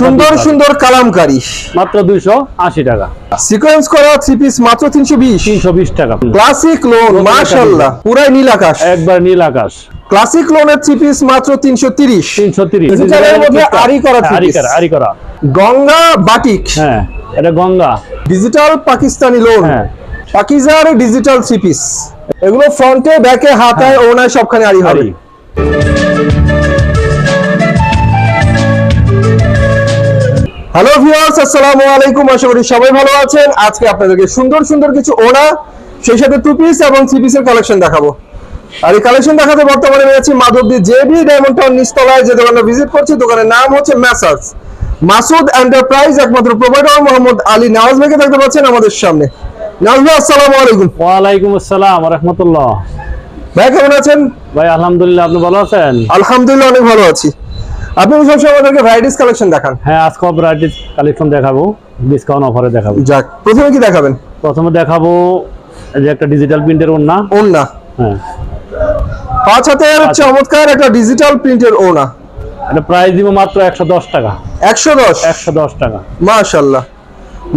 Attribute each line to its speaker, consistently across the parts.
Speaker 1: সুন্দর সুন্দর কালামকারী।
Speaker 2: মাত্র দুইশো আশি টাকা।
Speaker 1: সিকোয়েন্স করা থ্রি পিস মাত্র তিনশো বিশ।
Speaker 2: তিনশো বিশ টাকা।
Speaker 1: ক্লাসিক লোন মাশাল্লাহ পুরাই নীল আকাশ।
Speaker 2: একবার নীল আকাশ।
Speaker 1: ক্লাসিক লোনের থ্রি পিস মাত্র তিনশো তিরিশ।
Speaker 2: তিনশো তিরিশ।
Speaker 1: ডিজিটালের মধ্যে আরি করা three
Speaker 2: আরি করা আরি করা।
Speaker 1: গঙ্গা বাটিক।
Speaker 2: হ্যাঁ এটা গঙ্গা।
Speaker 1: Digital Pakistani lawn.
Speaker 2: হ্যাঁ।
Speaker 1: পাকিজার ডিজিটাল থ্রি পিস এগুলো ফ্রন্টে ব্যাকে হাতায় ওনায় সবখানে আরি হবে। হ্যালো ভিউয়ার্স আসসালামু আলাইকুম। আশা করি সবাই ভালো আছেন। আজকে আপনাদেরকে সুন্দর সুন্দর কিছু ওনা সেই সাথে টু পিস এবং থ্রি পিসের কালেকশন দেখাবো। আর এই কালেকশন দেখাতে বর্তমানে রয়েছে মাধবদী জেবি ডায়মন্ড টাউন নিচতলায় যে দোকানটা ভিজিট করছি দোকানের নাম হচ্ছে ম্যাসার্স মাসুদ এন্টারপ্রাইজ একমাত্র প্রোভাইডার মোহাম্মদ আলী নওয়াজ ভাইকে দেখতে পাচ্ছেন আমাদের সামনে। নওয়াজ ভাই আসসালামু আলাইকুম।
Speaker 2: ওয়ালাইকুম আসসালাম রহমতুল্লাহ।
Speaker 1: ভাই কেমন আছেন?
Speaker 2: ভাই আলহামদুলিল্লাহ আপনি ভালো আছেন?
Speaker 1: আলহামদুলিল্লাহ অনেক ভালো আছি। আপনি সবসময় আমাদেরকে ভ্যারাইটিস কালেকশন দেখান।
Speaker 2: হ্যাঁ আজকে ভ্যারাইটিস কালেকশন দেখাবো ডিসকাউন্ট অফারে দেখাবো।
Speaker 1: যাক প্রথমে কি দেখাবেন?
Speaker 2: প্রথমে দেখাবো এই যে একটা ডিজিটাল প্রিন্টের ওন্না
Speaker 1: ওনা
Speaker 2: হ্যাঁ।
Speaker 1: পাঁচ হাতের চমৎকার একটা ডিজিটাল প্রিন্টের ওনা
Speaker 2: এটা প্রাইস দিব মাত্র একশো দশ টাকা।
Speaker 1: একশো দশ?
Speaker 2: একশো দশ টাকা।
Speaker 1: মাশাল্লাহ।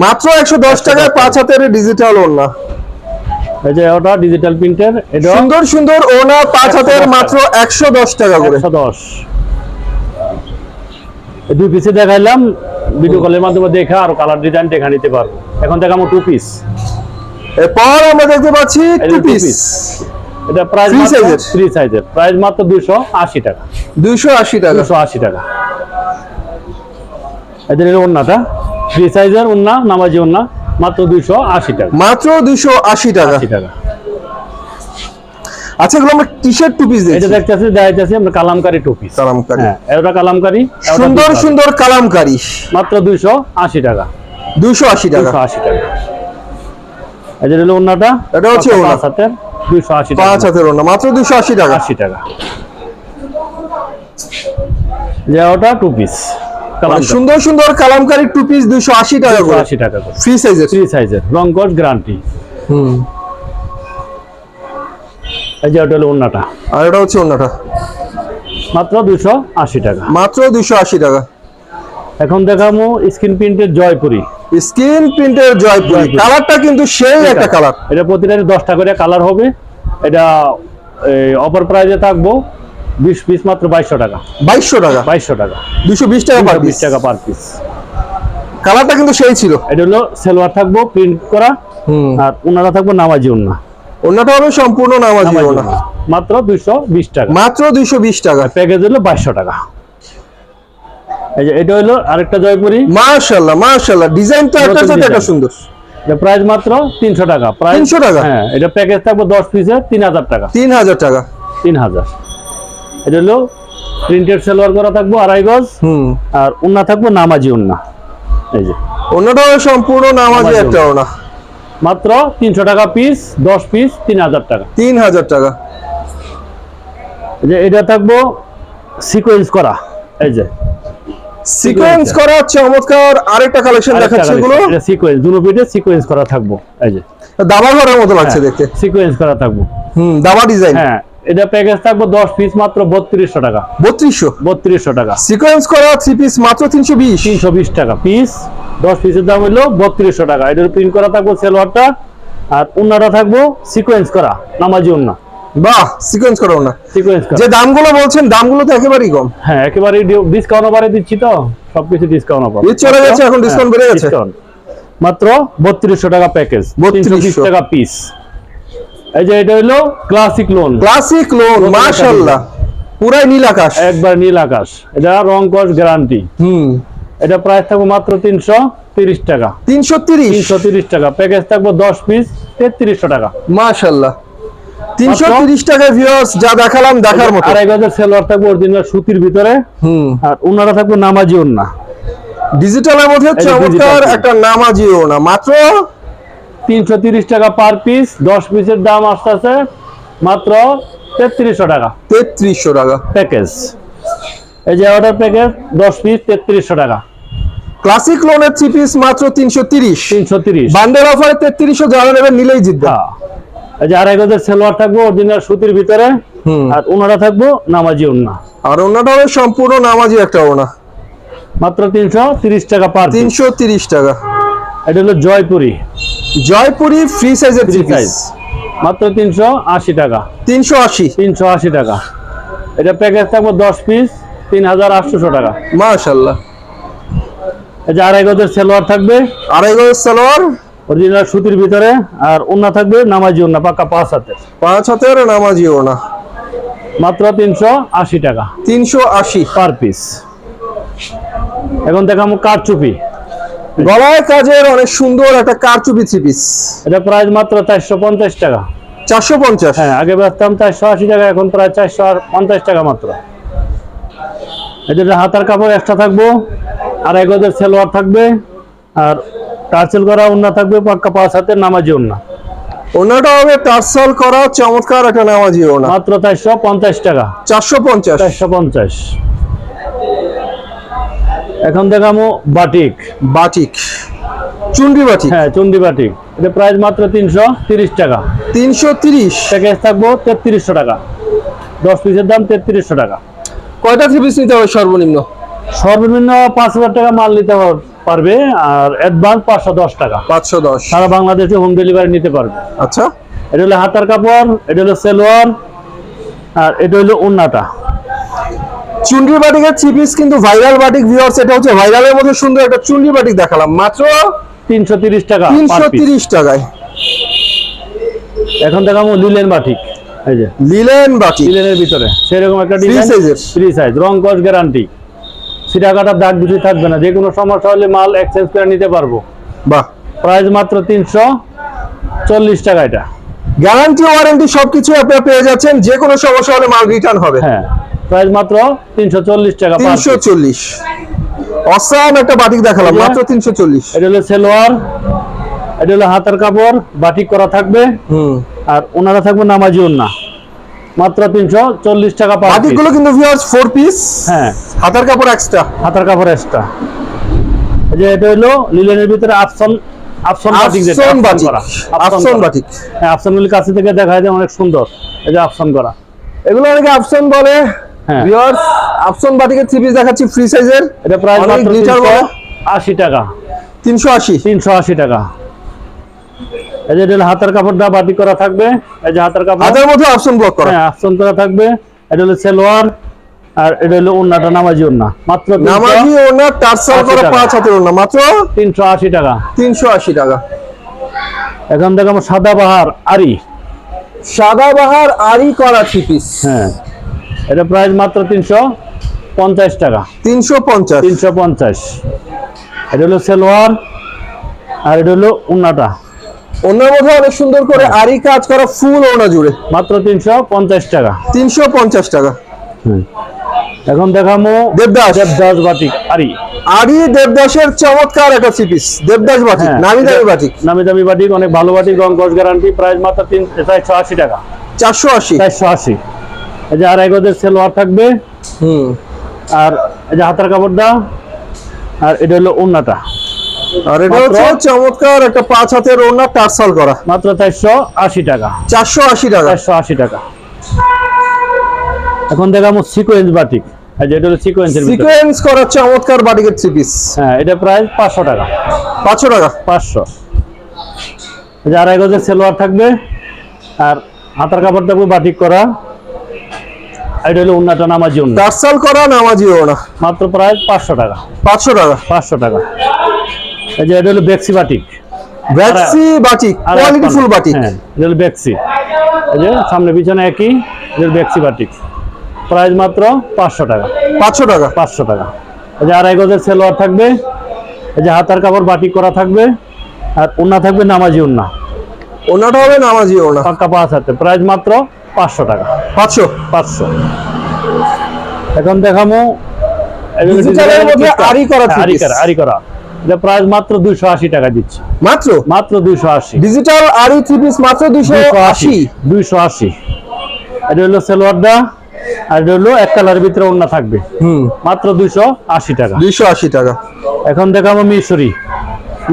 Speaker 1: মাত্র একশো দশ টাকায় পাঁচ হাতের ডিজিটাল ওনা
Speaker 2: এই যে ওটা ডিজিটাল প্রিন্টের এটা
Speaker 1: সুন্দর সুন্দর ওনা পাঁচ হাতের মাত্র একশো দশ টাকা করে।
Speaker 2: একশো দশ। এই দুই পিসে দেখাইলাম ভিডিও কলের মাধ্যমে দেখে আর কালার ডিজাইন দেখা নিতে পারব। এখন দেখাবো টু পিস
Speaker 1: এরপর আমরা দেখতে পাচ্ছি টু পিস
Speaker 2: এটা প্রাইস
Speaker 1: size এর?
Speaker 2: থ্রি সাইজের প্রাইস মাত্র দুশো আশি টাকা।
Speaker 1: দুইশো আশি টাকা।
Speaker 2: দুশো আশি টাকা। এদের হলো ওন্নাটা ফ্রি সাইজের ওন্না নামাজি ওন্না মাত্র দুইশো আশি টাকা।
Speaker 1: মাত্র দুইশো আশি টাকা।
Speaker 2: আশি টাকা।
Speaker 1: আচ্ছা এগুলো আমরা টি শার্ট টু পিস
Speaker 2: এটা দেখতেছি দেখাইতেছি আমরা কালামকারি টু পিস
Speaker 1: কালামকারী।
Speaker 2: হ্যাঁ এটা কালামকারি
Speaker 1: সুন্দর সুন্দর কালামকারী।
Speaker 2: মাত্র দুইশো আশি টাকা।
Speaker 1: দুইশো আশি টাকা।
Speaker 2: দুইশো আশি টাকা। এদের হলো ওন্নাটা
Speaker 1: এটা হচ্ছে।
Speaker 2: পাঁচ হাতের দুইশো আশি টাকা
Speaker 1: পাঁচ হাতের ওনা মাত্র দুইশো আশি টাকা।
Speaker 2: আশি টাকা। যে ওটা টু পিস
Speaker 1: মানে সুন্দর সুন্দর কালামকারী টু পিস দুইশো আশি টাকা করে।
Speaker 2: আশি টাকা করে।
Speaker 1: ফ্রি সাইজের
Speaker 2: থ্রি সাইজের রং কোড গ্যারান্টি
Speaker 1: হুম।
Speaker 2: এই যে ওটা হলো ওন্নাটা
Speaker 1: আর এটা হচ্ছে ওনাটা
Speaker 2: মাত্র দুইশো আশি টাকা।
Speaker 1: মাত্র দুইশো আশি টাকা।
Speaker 2: এখন দেখাবো স্ক্রিন প্রিন্টের জয়পুরি।
Speaker 1: স্কিন প্রিন্টের জয়পুরি। কালারটা কিন্তু সেই একটা কালার।
Speaker 2: এটা প্রতিটাতে দশটা করে কালার হবে। এটা অফার প্রাইজে থাকব বিশ পিস মাত্র বাইশশো টাকা।
Speaker 1: বাইশশো টাকা।
Speaker 2: বাইশশো টাকা।
Speaker 1: দুশো বিশ টাকা পার
Speaker 2: বিশ
Speaker 1: পিস
Speaker 2: টাকা পার পিস
Speaker 1: কালারটা কিন্তু সেই ছিল।
Speaker 2: এটা হলো সেলোয়ার থাকব প্রিন্ট করা।
Speaker 1: হুম।
Speaker 2: আর ওনারা থাকব নামাজি ওনা
Speaker 1: ওনাটা হবে সম্পূর্ণ নামাজি ওনা
Speaker 2: মাত্র দুইশো বিশ টাকা।
Speaker 1: মাত্র দুইশো বিশ টাকা।
Speaker 2: প্যাকেজ হলো বাইশশো টাকা। এই যে এটা হলো আরেকটা জয়পুরি।
Speaker 1: মাশাল্লাহ মাশাল্লাহ ডিজাইন তো একটা সাথে একটা সুন্দর।
Speaker 2: এটা প্রাইস মাত্র তিনশো টাকা। প্রাইস
Speaker 1: 300 টাকা?
Speaker 2: হ্যাঁ এটা প্যাকেজ থাকব দশ পিসের তিন হাজার টাকা।
Speaker 1: তিন হাজার টাকা।
Speaker 2: তিন হাজার। এটা হলো প্রিন্টেড সেলোয়ার করা থাকব আড়াই গজ।
Speaker 1: হুম।
Speaker 2: আর উন্না থাকব নামাজি উন্না। এই যে।
Speaker 1: সম্পূর্ণ নামাজি
Speaker 2: নামাজি
Speaker 1: একটা ওনা
Speaker 2: মাত্র তিনশো টাকা পিস দশ পিস তিন হাজার টাকা।
Speaker 1: তিন হাজার টাকা।
Speaker 2: এটা থাকব সিকোয়েন্স করা এই যে।
Speaker 1: সিকোয়েন্স করা চমৎকার। আরেকটা কালেকশন দেখাচ্ছে এগুলো।
Speaker 2: সিকোয়েন্স দুটো পিঠে সিকোয়েন্স করা থাকব এই যে।
Speaker 1: দাবা ঘরের মতো লাগছে
Speaker 2: হ্যাঁ।
Speaker 1: দেখতে।
Speaker 2: সিকোয়েন্স করা থাকব।
Speaker 1: হুম দাবা ডিজাইন
Speaker 2: হ্যাঁ এটা প্যাকেজ থাকব দশ পিস মাত্র বত্রিশশো টাকা।
Speaker 1: বত্রিশশো?
Speaker 2: বত্রিশশো টাকা।
Speaker 1: সিকোয়েন্স করা থ্রি পিস মাত্র তিনশো বিশ?
Speaker 2: তিনশো বিশ টাকা পিস দশ পিসের দাম হলো বত্রিশশো টাকা। এটার প্রিন্ট করা থাকব সেলোয়ারটা। আর উন্নাটা থাকব সিকোয়েন্স করা নামাজি উন্না।
Speaker 1: বাহ সিকোয়েন্স করা ওনা
Speaker 2: সিকোয়েন্স করা।
Speaker 1: যে দামগুলো বলছেন দামগুলো তো একেবারেই কম।
Speaker 2: হ্যাঁ একেবারে ডিসকাউন্ট অফারে দিচ্ছি তো সবকিছু ডিসকাউন্ট অফার
Speaker 1: চলে গেছে, এখন discount বেড়ে গেছে।
Speaker 2: মাত্র বত্রিশশো টাকা প্যাকেজ
Speaker 1: 3200
Speaker 2: টাকা পিস এই যে এটা হলো ক্লাসিক লোন
Speaker 1: ক্লাসিক লোন মাশাল্লাহ পুরাই নীল আকাশ।
Speaker 2: একবার নীল আকাশ। এটা রং কস গ্যারান্টি
Speaker 1: হুম।
Speaker 2: এটা প্রাইস থাকবে মাত্র তিনশো তিরিশ টাকা।
Speaker 1: তিনশো তিরিশ?
Speaker 2: তিনশো তিরিশ টাকা। প্যাকেজ থাকবে দশ পিস তেত্রিশশো টাকা।
Speaker 1: মাশাল্লাহ তিনশো
Speaker 2: মাত্র?
Speaker 1: তিরিশ টাকা ভিউয়ার্স যা দেখালাম দেখার মতো।
Speaker 2: আড়াই গজের সেলোয়ার থাকবে অরিজিনাল সুতির ভিতরে।
Speaker 1: হুম।
Speaker 2: আর ওনারা থাকবে নামাজি ওন্না
Speaker 1: ডিজিটালের মধ্যে চমৎকার একটা নামাজি ওনা মাত্র
Speaker 2: তিনশো তিরিশ টাকা পার পিস দশ পিসের দাম আসতে আছে মাত্র তেত্রিশশো টাকা।
Speaker 1: তেত্রিশশো টাকা।
Speaker 2: প্যাকেজ। এই যে অর্ডার প্যাকেজ দশ পিস তেত্রিশশো টাকা।
Speaker 1: ক্লাসিক লোনের থ্রি পিস মাত্র তিনশো তিরিশ।
Speaker 2: তিনশো তিরিশ।
Speaker 1: বান্ডেল অফারে তেত্রিশশো যারা নেবেন নিলেই জিতবে
Speaker 2: হ্যাঁ। এই যে আড়াই গজের সেলোয়ার থাকব অরিজিনাল সুতির ভিতরে। আর ওনারা থাকব নামাজি ওন্না
Speaker 1: আর ওনাটা হবে সম্পূর্ণ নামাজি একটা ওনা
Speaker 2: মাত্র তিনশো তিরিশ টাকা পার
Speaker 1: তিনশো তিরিশ টাকা।
Speaker 2: এটা হলো জয়পুরি।
Speaker 1: জয়পুরি ফ্রি সাইজের পিস
Speaker 2: size। মাত্র তিনশো আশি টাকা।
Speaker 1: তিনশো আশি।
Speaker 2: তিনশো আশি টাকা। এটা প্যাকেজ থাকব দশ পিস তিন হাজার আটশোশো টাকা।
Speaker 1: মাশাল্লাহ
Speaker 2: এই যে আড়াই গজের সেলোয়ার থাকবে।
Speaker 1: আড়াই গজ সালোয়ার।
Speaker 2: অরিজিনাল সুতির ভিতরে আর ওন্না থাকবে নামাজি ওন্না পাক্কা পাঁচ হাতে
Speaker 1: পাঁচ হাতের নামাজিও না
Speaker 2: মাত্র তিনশো আশি টাকা।
Speaker 1: তিনশো আশি।
Speaker 2: পার পিস এখন দেখাবো কারচুপি।
Speaker 1: গলায় কাজের অনেক সুন্দর একটা কারচুপি থ্রি পিস
Speaker 2: এটা প্রাইস মাত্র চারশো পঞ্চাশ টাকা।
Speaker 1: চারশো পঞ্চাশ?
Speaker 2: হ্যাঁ আগে বেচতাম চারশো আশি টাকা এখন প্রায় চারশো আর পঞ্চাশ টাকা মাত্র। এটা হাতার কাপড় এক্সট্রা থাকব আড়াই গজের সেলোয়ার থাকবে আর টার্সেল করা ওন্না থাকবে পাক্কা পাঁচ হাতের নামাজি ওন্না
Speaker 1: ওনাটা হবে টার্সেল করা চমৎকার একটা নামাজিও না
Speaker 2: মাত্র চারশো পঞ্চাশ টাকা।
Speaker 1: চারশো পঞ্চাশ।
Speaker 2: চারশো পঞ্চাশ। এখন দেখামো বাটিক।
Speaker 1: বাটিক। চুন্ডি বাটিক?
Speaker 2: হ্যাঁ চন্ডি বাটিক। এটা প্রাইস মাত্র তিনশো তিরিশ টাকা।
Speaker 1: তিনশো তিরিশ?
Speaker 2: প্যাকেজ থাকব তেত্রিশশো টাকা। দশ পিসের দাম তেত্রিশশো টাকা।
Speaker 1: কয়টা থ্রি পিস নিতে হবে সর্বনিম্ন?
Speaker 2: সর্বনিম্ন পাঁচ হাজার টাকা মাল নিতে পার- পারবে আর অ্যাডভান্স পাঁচশো দশ টাকা।
Speaker 1: পাঁচশো দশ।
Speaker 2: সারা বাংলাদেশে হোম ডেলিভারি নিতে পারবে।
Speaker 1: আচ্ছা।
Speaker 2: এটা হলো হাতার কাপড় এটা হলো সেলোয়ার আর এটা হলো উন্নাটা
Speaker 1: চুন্ডি বাটিকের থ্রি পিস কিন্তু ভাইরাল বাটিক ভিউয়ার্স এটা হচ্ছে ভাইরালের মধ্যে সুন্দর একটা চুন্ডি বাটিক দেখালাম। মাত্র
Speaker 2: তিনশো তিরিশ টাকা
Speaker 1: তিনশো
Speaker 2: per piece।
Speaker 1: তিরিশ টাকায়।
Speaker 2: এখন দেখাবো লিলেন বাটিক এই যে।
Speaker 1: লিলেন বাটিক
Speaker 2: লিলেনের ভিতরে। সেরকম একটা ডিজাইন? ফ্রি সাইজ রং কস গ্যারান্টি সিটা কাটার দাগ বেশি থাকবে না। যে কোনো সমস্যা হলে মাল এক্সচেঞ্জ করে নিতে পারব।
Speaker 1: বাহ।
Speaker 2: প্রাইস মাত্র তিনশো চল্লিশ টাকা এটা।
Speaker 1: গ্যারান্টি ওয়ারেন্টি সবকিছু আপনারা পেয়ে যাচ্ছেন। যে কোনো সমস্যা হলে মাল রিটার্ন হবে।
Speaker 2: হ্যাঁ। প্রাইস মাত্র তিনশো চল্লিশ টাকা per
Speaker 1: তিনশো
Speaker 2: piece।
Speaker 1: চল্লিশ। অসাম একটা বাটিক দেখালাম মাত্র তিনশো চল্লিশ।
Speaker 2: এটা হলো সেলোয়ার এটা হলো হাতের কাপড় বাটিক করা থাকবে।
Speaker 1: হুম।
Speaker 2: আর ওনারা থাকবে নামাজি ওন্না। মাত্র তিনশো চল্লিশ টাকা পার
Speaker 1: বাটিকগুলো কিন্তু ভিউয়ার্স ফোর পিস
Speaker 2: হ্যাঁ।
Speaker 1: হাতার কাপড় এক্সট্রা
Speaker 2: হাতার কাপড় এক্সট্রা এই যে এটা হলো লিলেনের ভিতরে আফসন আফসন বাটিক যেটা,
Speaker 1: আফসন বাটিক।
Speaker 2: হ্যাঁ আফসন গুলি কাছে থেকে দেখা যায় অনেক সুন্দর। এই যে আফসন করা।
Speaker 1: এগুলো অনেকে আফসন বলে। ভিউয়ার্স আফসন বাটিকের থ্রি পিস দেখাচ্ছি ফ্রি সাইজের
Speaker 2: এটা প্রাইস মাত্র
Speaker 1: glitter বলে।
Speaker 2: আশি টাকা।
Speaker 1: তিনশো আশি।
Speaker 2: তিনশো আশি টাকা। এই যে এটা হাতার কাপড় দা করা থাকবে। এই যে হাতার কাপড়।
Speaker 1: হাতের মধ্যে অপশন ব্লক করা।
Speaker 2: হ্যাঁ আফসন করা থাকবে। এটা হলো সেলোয়ার আর এটা হলো ওন্নাটা নামাজি ওন্না মাত্র
Speaker 1: নামাজি ওনার টার্সাল
Speaker 2: 80
Speaker 1: করা পাঁচ হাতের ওনা মাত্র
Speaker 2: তিনশো আশি টাকা।
Speaker 1: তিনশো আশি টাকা।
Speaker 2: এখন দেখো সাদা বাহার আরি।
Speaker 1: সাদাবাহার আরি করা থ্রি পিস
Speaker 2: হ্যাঁ। এটা প্রাইস মাত্র তিনশো পঞ্চাশ টাকা।
Speaker 1: তিনশো পঞ্চাশ।
Speaker 2: তিনশো পঞ্চাশ। এটা হলো সেলোয়ার আর এটা হলো উন্নাটা
Speaker 1: ওনার মধ্যে অনেক সুন্দর করে আরি কাজ করা ফুল ওনা জুড়ে।
Speaker 2: মাত্র তিনশো পঞ্চাশ টাকা।
Speaker 1: তিনশো পঞ্চাশ টাকা।
Speaker 2: এখন দেখামো
Speaker 1: দেবদাস।
Speaker 2: দেবদাস বাটিক আরি
Speaker 1: আরি দেবদাসের চমৎকার একটা দেবদাস বাটিক
Speaker 2: হ্যাঁ,
Speaker 1: নামি দামি বাটিক।
Speaker 2: নামি দামি বাটিক অনেক ভালো বাটিক রং কস গ্যারান্টি প্রাইস মাত্র তিন চারশো আশি টাকা।
Speaker 1: চারশো আশি।
Speaker 2: চারশো আশি। এই যে আড়াই গজের সেলোয়ার থাকবে।
Speaker 1: হুম।
Speaker 2: আর এই যে হাতার কাপড় দা আর এটা হলো উন্নাটা
Speaker 1: আর এটা হচ্ছে চমৎকার একটা পাঁচ হাতের ওনা টার্সাল করা।
Speaker 2: মাত্র চারশো আশি টাকা।
Speaker 1: চারশো আশি টাকা।
Speaker 2: চারশো আশি টাকা। এখন দেখাবো সিকোয়েন্স বাটিক এই যে এটা হলো সিকোয়েন্সের
Speaker 1: সিকোয়েন্স করা চমৎকার বাটিকের থ্রি পিস
Speaker 2: হ্যাঁ এটা প্রাইস পাঁচশো টাকা।
Speaker 1: পাঁচশো টাকা।
Speaker 2: পাঁচশো। আড়াই গজের সেলোয়ার থাকবে। আর হাতার কাপড় থাকবে বাটিক করা। এটা হলো উন্নাটা নামাজি উন্না
Speaker 1: টার্সাল করা নামাজি ওনা
Speaker 2: মাত্র প্রায় পাঁচশো টাকা।
Speaker 1: পাঁচশো টাকা?
Speaker 2: পাঁচশো টাকা। এই যে এটা হলো বেক্সি বাটিক।
Speaker 1: Quality full batik.
Speaker 2: হ্যাঁ এটা হলো বেক্সি। এই যে সামনে পিছনে একই এটা বেক্সি বাটিক। প্রাইস মাত্র পাঁচশো টাকা।
Speaker 1: পাঁচশো টাকা?
Speaker 2: পাঁচশো টাকা। এই যে আড়াই গজের সেলোয়ার থাকবে। এই যে হাতার কাপড় বাটিক করা থাকবে। আর উন্না থাকবে নামাজি উন্না
Speaker 1: ওনাটা হবে নামাজি ওনা
Speaker 2: পাক্কা পাঁচ হাতে। প্রাইস মাত্র পাঁচশো টাকা।
Speaker 1: পাঁচশো?
Speaker 2: পাঁচশো। এখন দেখামো।
Speaker 1: Digital মধ্যে আরি করা
Speaker 2: হ্যাঁ, আরি করা আরি করা। এটা প্রাইস মাত্র দুইশো আশি টাকা দিচ্ছি।
Speaker 1: মাত্র?
Speaker 2: মাত্র দুইশো আশি।
Speaker 1: ডিজিটাল আরি থ্রি পিস মাত্র দুইশো
Speaker 2: দুইশো
Speaker 1: আশি
Speaker 2: আশি দুইশো আশি। এটা হলো সেলোয়ারটা আর হলো এক কালারের ভিতরে অন্য থাকবে।
Speaker 1: হুম।
Speaker 2: মাত্র দুইশো আশি টাকা।
Speaker 1: দুইশো আশি টাকা।
Speaker 2: এখন দেখাবো মিশরি।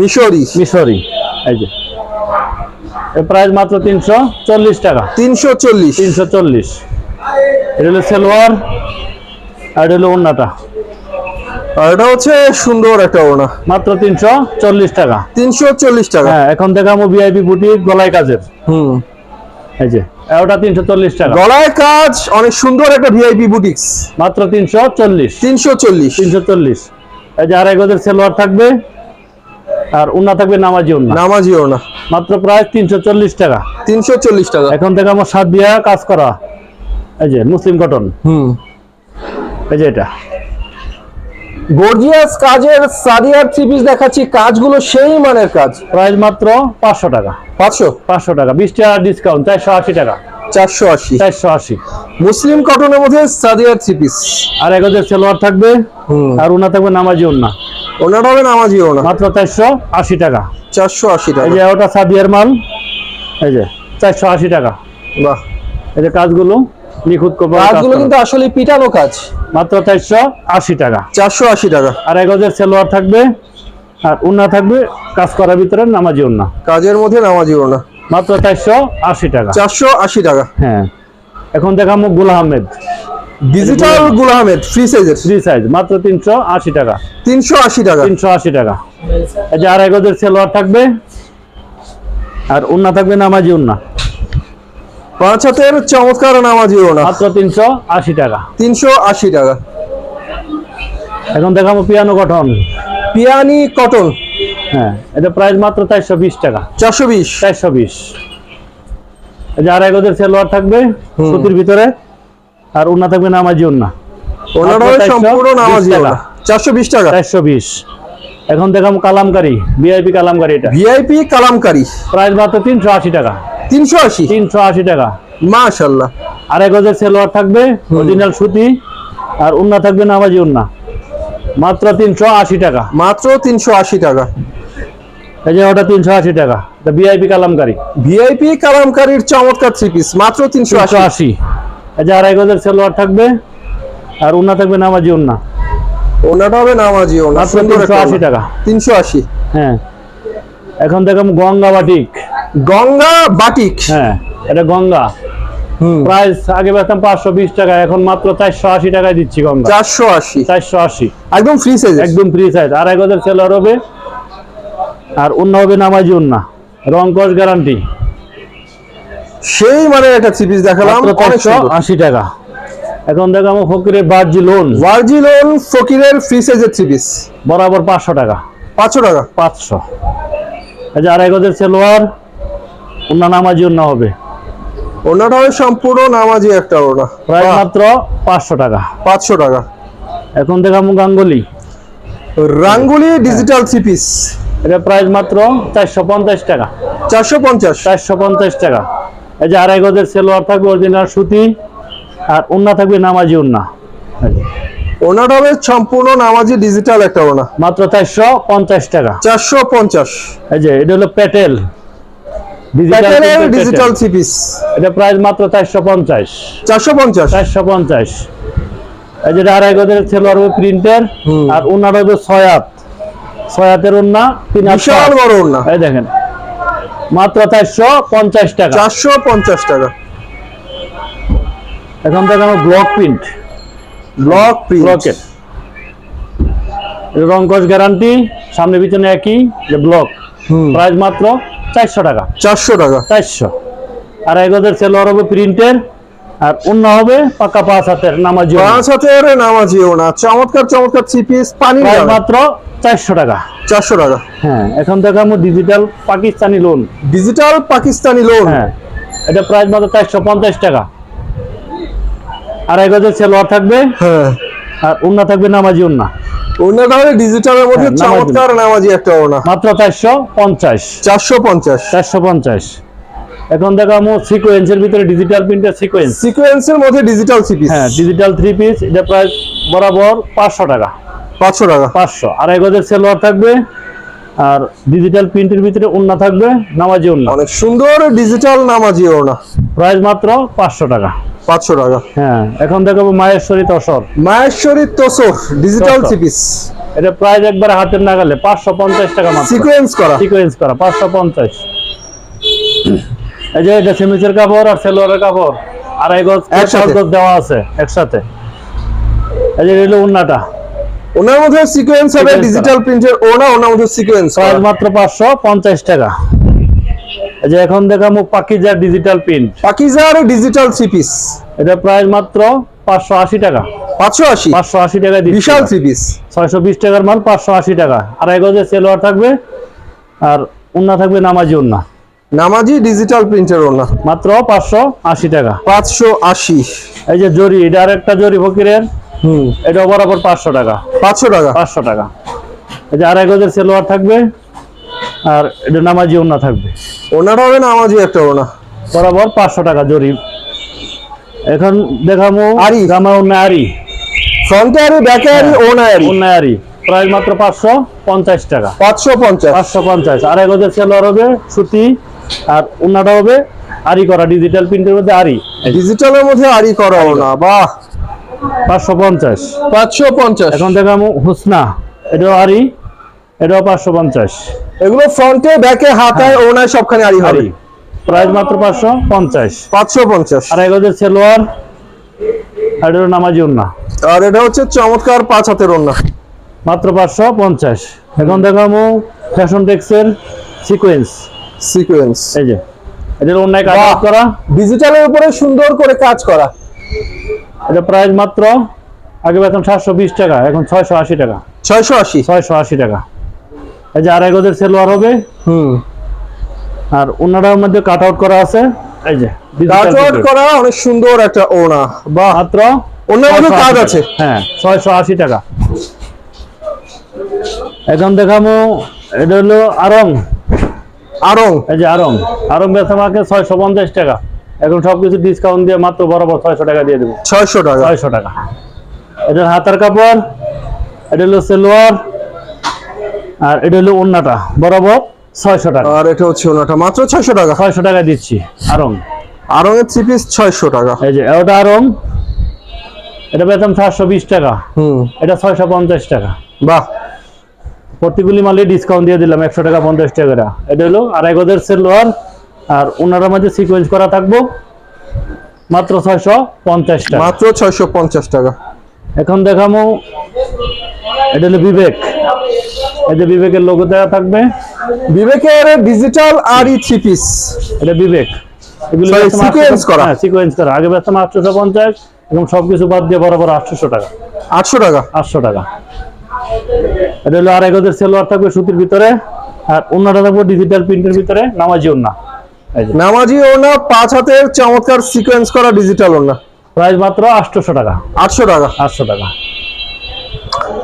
Speaker 1: মিশরি।
Speaker 2: মিশরি এই যে। প্রাইস মাত্র তিনশো চল্লিশ টাকা।
Speaker 1: তিনশো চল্লিশ।
Speaker 2: তিনশো চল্লিশ। এটা হলো সেলোয়ার আর এটা হলো অন্যটা
Speaker 1: আর এটা হচ্ছে সুন্দর একটা ওড়না।
Speaker 2: মাত্র তিনশো চল্লিশ টাকা।
Speaker 1: তিনশো চল্লিশ টাকা।
Speaker 2: হ্যাঁ এখন দেখাবো ভিআইপি বুটিক গলায় কাজের।
Speaker 1: হুম।
Speaker 2: এই যে ওটা তিনশো চল্লিশ টাকা।
Speaker 1: গলায় কাজ অনেক সুন্দর একটা ভিআইপি বুটিক্স
Speaker 2: মাত্র তিনশো চল্লিশ।
Speaker 1: তিনশো চল্লিশ।
Speaker 2: তিনশো চল্লিশ। এই যে আড়াই গজের সেলোয়ার থাকবে আর উন্না থাকবে নামাজি উন্না
Speaker 1: নামাজি ওড়না।
Speaker 2: মাত্র প্রায় তিনশো চল্লিশ টাকা।
Speaker 1: তিনশো চল্লিশ টাকা।
Speaker 2: এখন থেকে আমার সাত দিয়া কাজ করা। এই যে মুসলিম কটন
Speaker 1: হুম।
Speaker 2: এই যে এটা।
Speaker 1: গর্জিয়াস কাজের সাদিয়ার থ্রি পিস দেখাচ্ছি কাজগুলো সেই মানের কাজ।
Speaker 2: প্রাইস মাত্র পাঁচশো টাকা।
Speaker 1: পাঁচশো?
Speaker 2: পাঁচশো টাকা। বিশ টাকা ডিসকাউন্ট চারশো আশি টাকা।
Speaker 1: চারশো আশি।
Speaker 2: চারশো আশি।
Speaker 1: মুসলিম কটনের মধ্যে সাদিয়ার থ্রি পিস
Speaker 2: আর এক হাজার সেলোয়ার থাকবে। আর উনা থাকবে নামাজি উন্না
Speaker 1: ওনাটা হবে নামাজি ওনা
Speaker 2: মাত্র চারশো আশি টাকা।
Speaker 1: চারশো আশি
Speaker 2: এই
Speaker 1: টাকা
Speaker 2: যে ওটা সাদিয়ার মাল এই যে চারশো আশি টাকা।
Speaker 1: বাহ।
Speaker 2: এই যে কাজগুলো নিখুঁত করব
Speaker 1: কাজগুলো কিন্তু আসলে পিটানো কাজ।
Speaker 2: মাত্র চারশো আশি টাকা।
Speaker 1: চারশো আশি টাকা।
Speaker 2: আর এক হাজার সেলোয়ার থাকবে আর উন্না থাকবে কাজ করার ভিতরে নামাজি উন্না।
Speaker 1: কাজের মধ্যে নামাজি ওনা
Speaker 2: মাত্র চারশো আশি টাকা।
Speaker 1: চারশো আশি টাকা।
Speaker 2: হ্যাঁ। এখন দেখাবো গুল আহমেদ।
Speaker 1: ডিজিটাল গুল আহমেদ ফ্রি সাইজের
Speaker 2: থ্রি সাইজ মাত্র তিনশো আশি টাকা।
Speaker 1: তিনশো আশি টাকা।
Speaker 2: তিনশো আশি টাকা। এই যে আড়াই গজের সেলোয়ার থাকবে। আর উন্না থাকবে নামাজি উন্না।
Speaker 1: পাঁচ হাতের চমৎকার নামাজি ওনা
Speaker 2: মাত্র তিনশো আশি টাকা।
Speaker 1: তিনশো আশি টাকা।
Speaker 2: এখন দেখাবো পিয়ানো গঠন
Speaker 1: পিয়ানি কটন।
Speaker 2: হ্যাঁ এটা প্রাইস মাত্র চারশো বিশ টাকা।
Speaker 1: চারশো বিশ।
Speaker 2: চারশো বিশ। এই যে আড়াই গজের সেলোয়ার থাকবে। সুতির ভিতরে। আর উন্না থাকবে নামাজি উন্না
Speaker 1: ওনাটা
Speaker 2: মাত্র
Speaker 1: হবে
Speaker 2: 420
Speaker 1: সম্পূর্ণ নামাজি ওনা টাকা।
Speaker 2: এখন দেখাবো কালামকারি ভিআইপি কালামকারি এটা।
Speaker 1: ভিআইপি কালামকারি।
Speaker 2: প্রাইস মাত্র তিনশো আশি টাকা।
Speaker 1: তিনশো আশি?
Speaker 2: তিনশো আশি টাকা।
Speaker 1: মাশাল্লাহ
Speaker 2: আড়াই গজের সেলোয়ার থাকবে অরিজিনাল সুতি। আর উন্না থাকবে নামাজি উন্না মাত্র তিনশো আশি টাকা।
Speaker 1: মাত্র তিনশো আশি টাকা।
Speaker 2: এই যে ওটা তিনশো আশি টাকা। ভিআইপি কালামকারি।
Speaker 1: ভিআইপি কালামকারির চমৎকার থ্রি পিস মাত্র তিনশো আশি।
Speaker 2: যে আড়াই গজের সেলোয়ার থাকবে আর উন্না থাকবে নামাজি উন্না
Speaker 1: ওনাটা হবে নামাজি ওনা
Speaker 2: তিনশো আশি টাকা।
Speaker 1: তিনশো আশি।
Speaker 2: হ্যাঁ। এখন দেখলাম গঙ্গা বাটিক।
Speaker 1: গঙ্গা বাটিক?
Speaker 2: হ্যাঁ এটা গঙ্গা। প্রাইস আগে বেচতাম পাঁচশো বিশ টাকা এখন মাত্র চারশো আশি টাকায় দিচ্ছি গঙ্গা।
Speaker 1: চারশো আশি।
Speaker 2: চারশো আশি।
Speaker 1: একদম ফ্রি সাইজ
Speaker 2: একদম ফ্রি সাইজ আড়াই গজের সেলার হবে আর অন্য হবে নামাজি উন্না রং কস গ্যারান্টি
Speaker 1: সেই মানে একটা থ্রি পিস দেখালাম।
Speaker 2: আশি টাকা। এখন দেখাবো ফকিরের বার্জি লোন বার্জি
Speaker 1: ভার্জিলন ফকিরের ফ্রি সাইজের
Speaker 2: বরাবর পাঁচশো টাকা।
Speaker 1: পাঁচশো টাকা।
Speaker 2: পাঁচশো। এই যে আড়াই গজের সেলোয়ার অন্য নামাজি উন্না হবে।
Speaker 1: ওনাটা হবে সম্পূর্ণ নামাজি একটা ওনা
Speaker 2: প্রায় মাত্র পাঁচশো টাকা।
Speaker 1: পাঁচশো টাকা।
Speaker 2: এখন দেখাবো গাঙ্গুলি।
Speaker 1: রাঙ্গুলি ডিজিটাল থ্রি পিস
Speaker 2: এটা প্রাইস মাত্র চারশো পঞ্চাশ টাকা।
Speaker 1: চারশো পঞ্চাশ।
Speaker 2: চারশো পঞ্চাশ টাকা। এই যে আড়াই গজের সেলোয়ার থাকবে অরিজিনাল সুতি আর উন্না থাকবে নামাজি
Speaker 1: ওনাটা হবে সম্পূর্ণ নামাজি ডিজিটাল একটা ওনা।
Speaker 2: মাত্র চারশো পঞ্চাশ টাকা।
Speaker 1: চারশো পঞ্চাশ।
Speaker 2: এই যে এটা হলো পেটেল। ডিজিটাল।
Speaker 1: থ্রি পিস
Speaker 2: এটা প্রাইস মাত্র চারশো পঞ্চাশ।
Speaker 1: চারশো পঞ্চাশ।
Speaker 2: চারশো পঞ্চাশ। এই যে আড়াই গজের সেলোয়ার হবে প্রিন্টের আর উন্নার হবে ছয়াত ছয়াতের উন্না তিন হাত
Speaker 1: বিশাল বড় ওনা
Speaker 2: এই দেখেন। মাত্র চারশো পঞ্চাশ টাকা।
Speaker 1: চারশো পঞ্চাশ টাকা।
Speaker 2: এখন আমার ব্লক প্রিন্ট
Speaker 1: ব্লক
Speaker 2: ব্লকের রঙ্কস গ্যারান্টি সামনে পিছনে একই যে ব্লক প্রাইস মাত্র চারশো টাকা।
Speaker 1: চারশো টাকা।
Speaker 2: চারশো। আর এগোদের সেলোয়ার হবে প্রিন্টের আর অন্য হবে পাকা পাঁচ হাতের নামাজি
Speaker 1: পাঁচ হাতের নামাজি ওনা চমৎকার চমৎকার থ্রি পিস পানি
Speaker 2: মাত্র চারশো টাকা।
Speaker 1: চারশো টাকা।
Speaker 2: হ্যাঁ এখন আমার digital Pakistani lawn
Speaker 1: digital Pakistani lawn
Speaker 2: হ্যাঁ এটা প্রাইস মাত্র চারশো পঞ্চাশ টাকা। আর এক হাজার সেলোয়ার থাকবে।
Speaker 1: হ্যাঁ।
Speaker 2: আর উন্না থাকবে নামাজি
Speaker 1: ওনাটা হবে ডিজিটালের মধ্যে
Speaker 2: হ্যাঁ,
Speaker 1: চমৎকার নামাজি একটা ওনা
Speaker 2: মাত্র চারশো পঞ্চাশ।
Speaker 1: চারশো পঞ্চাশ।
Speaker 2: চারশো পঞ্চাশ। এখন দেখো আমার সিকোয়েন্সের ভিতরে ডিজিটাল প্রিন্টের সিকোয়েন্স
Speaker 1: সিকোয়েন্সের মধ্যে ডিজিটাল থ্রি পিস
Speaker 2: হ্যাঁ ডিজিটাল থ্রি পিস এটা প্রায় বরাবর পাঁচশো টাকা।
Speaker 1: পাঁচশো টাকা।
Speaker 2: পাঁচশো। আর এক হাজার সেলোয়ার থাকবে আর ডিজিটাল প্রিন্টের ভিতরে উন্না থাকবে নামাজি উন্না
Speaker 1: অনেক সুন্দর ডিজিটাল নামাজি ওনা
Speaker 2: প্রাইস মাত্র পাঁচশো টাকা।
Speaker 1: পাঁচশো টাকা।
Speaker 2: হ্যাঁ এখন দেখাবো Maheshwari tussar.
Speaker 1: Maheshwari tussar digital. Three piece
Speaker 2: এটা প্রাইস একবার হাতের নাগালে পাঁচশো পঞ্চাশ টাকা মাত্র।
Speaker 1: সিকোয়েন্স করা।
Speaker 2: সিকোয়েন্স করা পাঁচশো পঞ্চাশ। এই যে এটা সেমিসের কাপড় আর সেলোয়ারের কাপড় আড়াই গজ
Speaker 1: একসাথে।
Speaker 2: গজ দেওয়া আছে একসাথে। এই যে হলো উন্নাটা
Speaker 1: ওনার মধ্যে সিকোয়েন্স হবে ডিজিটাল প্রিন্টের ওনা ওনার মধ্যে সিকোয়েন্স
Speaker 2: প্রাইস মাত্র পাঁচশো পঞ্চাশ টাকা। এই যে এখন দেখাবো পাকিজার ডিজিটাল প্রিন্ট
Speaker 1: পাকিজার ডিজিটাল থ্রি পিস
Speaker 2: এটা প্রাইস মাত্র পাঁচশো আশি টাকা।
Speaker 1: পাঁচশো আশি?
Speaker 2: পাঁচশো আশি টাকা
Speaker 1: বিশাল থ্রি পিস
Speaker 2: ছয়শো বিশ টাকার মাল পাঁচশো আশি টাকা। আড়াই গজের সেলোয়ার থাকবে আর উন্না থাকবে নামাজি উন্না
Speaker 1: নামাজি ডিজিটাল প্রিন্টের ওনা
Speaker 2: মাত্র পাঁচশো আশি টাকা।
Speaker 1: পাঁচশো আশি।
Speaker 2: এই যে জরি এটা আরেকটা জরি ফকিরের?
Speaker 1: হুম।
Speaker 2: এটা বরাবর পাঁচশো টাকা।
Speaker 1: পাঁচশো টাকা।
Speaker 2: পাঁচশো টাকা। এই যে আড়াই গজের সেলোয়ার থাকবে আর এটা নামাজি উন্না থাকবে।
Speaker 1: ওনার হবে নামাজি একটা ওনা
Speaker 2: বরাবর পাঁচশো টাকা জরি। এখন দেখাবো
Speaker 1: আরি।
Speaker 2: জামা উন্না আরি
Speaker 1: ফ্রন্টে আরি ব্যাকে আরি ওনা আরি
Speaker 2: উন্না আরি প্রাইস মাত্র পাঁচশো পঞ্চাশ টাকা।
Speaker 1: পাঁচশো পঞ্চাশ।
Speaker 2: পাঁচশো পঞ্চাশ। আড়াই গজের সেলোয়ার হবে সুতি আর উন্নাটা হবে আরি করা ডিজিটাল প্রিন্টের মধ্যে আরি।
Speaker 1: ডিজিটালের মধ্যে আরি করা ওনা বাহ।
Speaker 2: পাঁচশো পঞ্চাশ।
Speaker 1: পাঁচশো পঞ্চাশ।
Speaker 2: এখন দেখাবো হুসনা। এটাও আরি এটাও পাঁচশো পঞ্চাশ।
Speaker 1: এগুলো ফ্রন্টে ব্যাকে হাতায় ওনায় সবখানে আরি হবে।
Speaker 2: আরি। প্রাইস মাত্র পাঁচশো পঞ্চাশ।
Speaker 1: পাঁচশো পঞ্চাশ।
Speaker 2: আড়াই গজের সেলোয়ার আর এটা নামাজি উন্না।
Speaker 1: আর এটা হচ্ছে চমৎকার পাঁচ হাতের ওনা
Speaker 2: মাত্র পাঁচশো পঞ্চাশ। এখন দেখাবো ফ্যাশন টেক্সের সিকোয়েন্স
Speaker 1: সিকোয়েন্স
Speaker 2: এই যে এটার অন্যায় কাজ। করা।
Speaker 1: ডিজিটালের উপরে সুন্দর করে কাজ করা।
Speaker 2: এটা প্রাইস মাত্র আগে বেতন সাতশো বিশ টাকা এখন ছয়শো আশি টাকা।
Speaker 1: ছয়শো আশি?
Speaker 2: ছয়শো আশি টাকা। এই যে আড়াই গজের সেলোয়ার হবে।
Speaker 1: হুম।
Speaker 2: আর অন্যটার মধ্যে কাট আউট করা আছে। এই যে
Speaker 1: কাটওয়ার্ক
Speaker 2: print।
Speaker 1: করা অনেক সুন্দর একটা ওনা বা
Speaker 2: মাত্র 680
Speaker 1: কাজ আছে।
Speaker 2: হ্যাঁ ছয়শো আশি টাকা। এখন দেখাবো এটা হলো আরং।
Speaker 1: আরং
Speaker 2: এই যে আরং আরং ছয়শো পঞ্চাশ টাকা। এখন সবকিছু ডিসকাউন্ট দিয়ে মাত্র বরাবর ছয়শো টাকা দিয়ে দেবো।
Speaker 1: ছয়শো টাকা।
Speaker 2: ছয়শো টাকা। এটার হাতার কাপড় এটা হলো সেলোয়ার আর এটা হলো ওন্নাটা। বরাবর ছয়শো টাকা।
Speaker 1: আর এটা হচ্ছে ওনাটা মাত্র ছয়শো টাকা।
Speaker 2: ছয়শো টাকা দিচ্ছি। আরং
Speaker 1: আরং এর থ্রি পিস ছয়শো টাকা।
Speaker 2: এই যে ওটা আরং এটা বেতন সাতশো বিশ টাকা।
Speaker 1: হুম।
Speaker 2: এটা ছয়শো পঞ্চাশ টাকা।
Speaker 1: বাহ।
Speaker 2: প্রতিগুলি মালে ডিসকাউন্ট দিয়ে দিলাম একশো টাকা পঞ্চাশ টাকা। এটা হলো আড়াই গজের সেলোয়ার আর ওনার মাঝে সিকোয়েন্স করা থাকব মাত্র ছয়শো পঞ্চাশ টাকা।
Speaker 1: মাত্র ছয়শো পঞ্চাশ টাকা।
Speaker 2: এখন দেখামো এটা হলো বিবেক। এই যে বিবেকের লোগো দেওয়া থাকবে।
Speaker 1: বিবেকের ডিজিটাল আর ই থ্রি পিস
Speaker 2: এটা বিবেক। এগুলো
Speaker 1: Sorry,
Speaker 2: বেচতাম
Speaker 1: sequence
Speaker 2: 800
Speaker 1: করা।
Speaker 2: হ্যাঁ সিকোয়েন্স করা। আগে বেচতাম আটশোশো পঞ্চাশ এবং সবকিছু বাদ দিয়ে বরাবর আটশোশো টাকা।
Speaker 1: আটশো টাকা।
Speaker 2: আটশো টাকা। এটা হলো আড়াই গজের সেলোয়ার থাকবে সুতির ভিতরে আর অন্যটা থাকবে ডিজিটাল প্রিন্টের ভিতরে নামাজি যে।
Speaker 1: নামাজি ওনা পাঁচ হাতের চমৎকার সিকোয়েন্স করা ডিজিটাল ওনা
Speaker 2: প্রাইস মাত্র আটশোশো টাকা।
Speaker 1: আটশো টাকা।
Speaker 2: আটশো টাকা।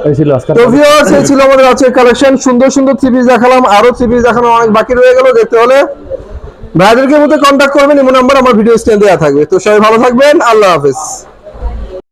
Speaker 2: এই ছিল আজকে
Speaker 1: তো ভিউয়ার্স এই ছিল আমাদের আজকের কালেকশন সুন্দর সুন্দর থ্রি পিস দেখালাম আরও থ্রি পিস দেখানো অনেক বাকি রয়ে গেল দেখতে হলে ভাইদেরকে মধ্যে কন্ট্যাক্ট করবেন এমন নাম্বার আমার ভিডিও স্ক্রিনে দেওয়া থাকবে। তো সবাই ভালো থাকবেন আল্লাহ হাফেজ।